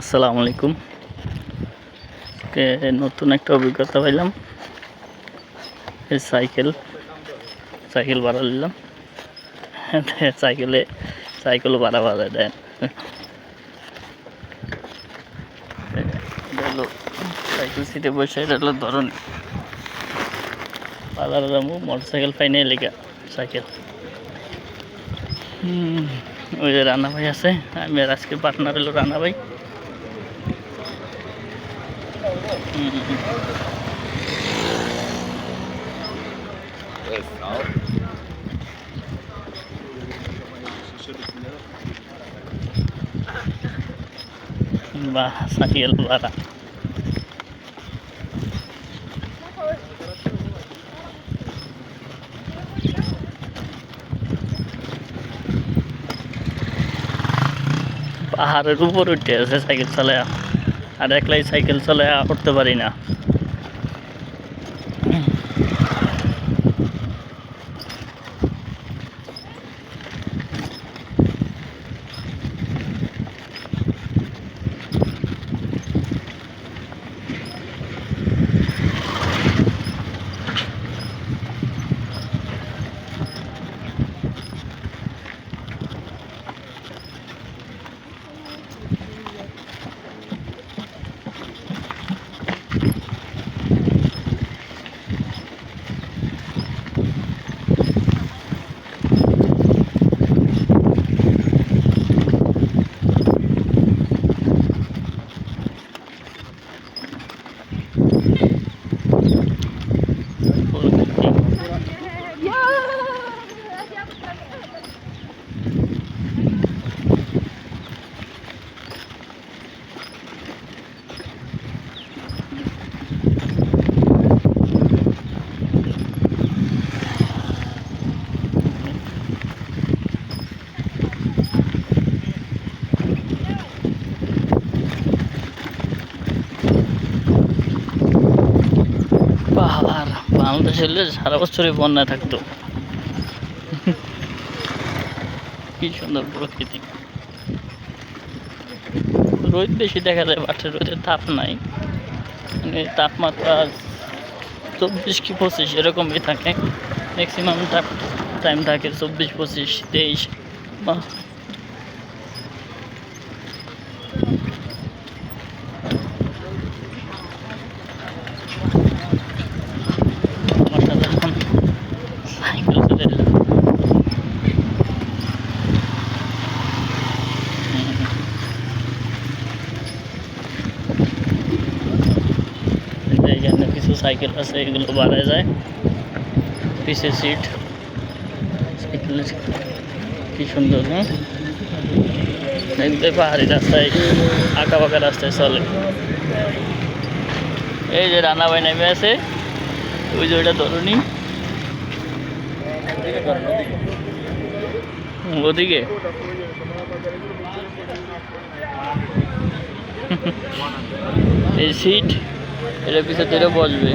আসসালামু আলাইকুম। নতুন একটা অভিজ্ঞতা পাইলাম। এই সাইকেল সাইকেল ভাড়া নিলাম। সাইকেলে, সাইকেল ভাড়া ভাড়া দেন। সাইকেল সিটে বসে, এটা হলো ধরুন। বাজারে যাব মোটর সাইকেল পাইনি লেখা সাইকেল ওই যে রানা ভাই আছে, আমি আজকে পার্টনার হলো রানা ভাই হুম, হুম, হুম। বাহ সাইকেল ভাড়া পাহাড়ের উপর উঠে আছে সাইকেল চালায়া আর একলাই সাইকেল চলে করতে পারি না। বাংলাদেশ হলে সারা বছরই বন্যা থাকতো। কি সুন্দর প্রকৃতি। রোদ বেশি দেখা যায় বাট রোদের তাপ নাই। মানে তাপমাত্রা চব্বিশ কি পঁচিশ, এরকমই থাকে। ম্যাক্সিমাম টাইম থাকে চব্বিশ, পঁচিশ, তেইশ বা অসাধারণ সাইকেল চলে এলো। হুম। এই যে এখানে কিছু সাইকেল আছে, এগুলো বাড়ায় যায়। পিছে সিট। সাইকেলের কি সুন্দর না দেখতে পাহাড়ি রাস্তায় আঁকা পাকা রাস্তায় চলে। এই যে রান্না বাই নেমে আছে। ওই যে ওইটা ধরুনি। ওদিকে? এই সিট। এটা পিছনে ধরে বসবে।